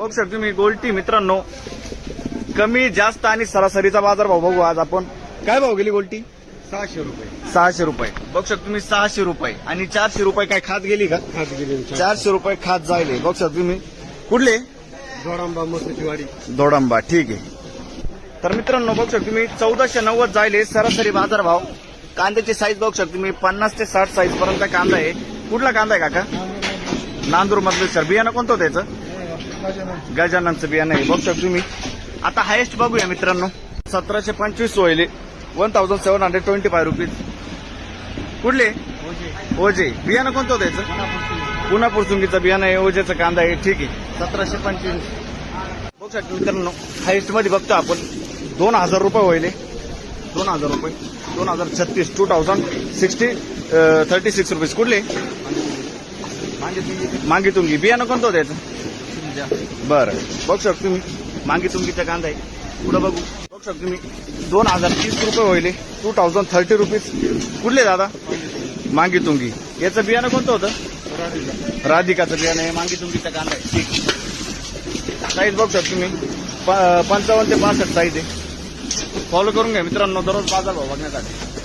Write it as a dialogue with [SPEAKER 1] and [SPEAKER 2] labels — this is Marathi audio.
[SPEAKER 1] बघू शकतो तुम्ही गोल्टी मित्रांनो कमी जास्त आणि सरासरीचा बाजार भाव बघू आज आपण. काय भाव गेली गोल्टी
[SPEAKER 2] सहाशे रुपये.
[SPEAKER 1] सहाशे रुपये. बघू शकतो तुम्ही सहाशे रुपये. आणि चारशे रुपये काय खात गेली का?
[SPEAKER 2] खात गेले
[SPEAKER 1] चारशे. रुपये खात जायले. बघू शकतो तुम्ही. कुठले?
[SPEAKER 2] जोडांबा मसाची वाडी
[SPEAKER 1] दोडंबा ठीक आहे. तर मित्रांनो बघू शकतो तुम्ही चौदाशे नव्वद जायले सरासरी बाजार भाव. कांद्याची साईज बघू शकतो तुम्ही पन्नास ते साठ साईज पर्यंत कांदा आहे. कुठला कांदा आहे काका? नांदूर मधलं सर बियाणं कोणतं होतं याचं? गजाननचं बियाणं आहे. बघू तुम्ही. आता हायेस्ट बघूया मित्रांनो. सतराशे पंचवीस होईल one thousand seven hundred twenty five rupees कुठले? ओजे. बियाणं कोणतं होतं याचं? पुन्हा पुरसुंगीचं बियाणं आहे ओजेचा कांदा आहे. ठीक आहे. सतराशे पंचवीस. बघू शकतो मित्रांनो हायेस्टमध्ये बघतो आपण. दोन हजार रुपये होईल दोन हजार रुपये. दोन हजार छत्तीस. Two thousand sixty thirty six rupees कुठले? मांगी तुंगी बियाणं कोणतं होतं याचं? बरं. बघू शकतो तुम्ही. मागे तुंगीचा कांदा आहे. पुढं बघू. बघू शकतो तुम्ही. दोन हजार तीस रुपये होईल. टू थाउजंड थर्टी रुपीज कुठले दादा? मांगी तुंगी याचं बियाणं कोणतं होतं? राधिकाचं बियाणं आहे. मांगी तुंगीचा कांदा आहे. ठीक. साईज बघू शकतो तुम्ही. पंचावन्न ते पासष्ट साईज आहे. फॉलो करून घ्या मित्रांनो. दररोज बाजार भाव बघण्यासाठी.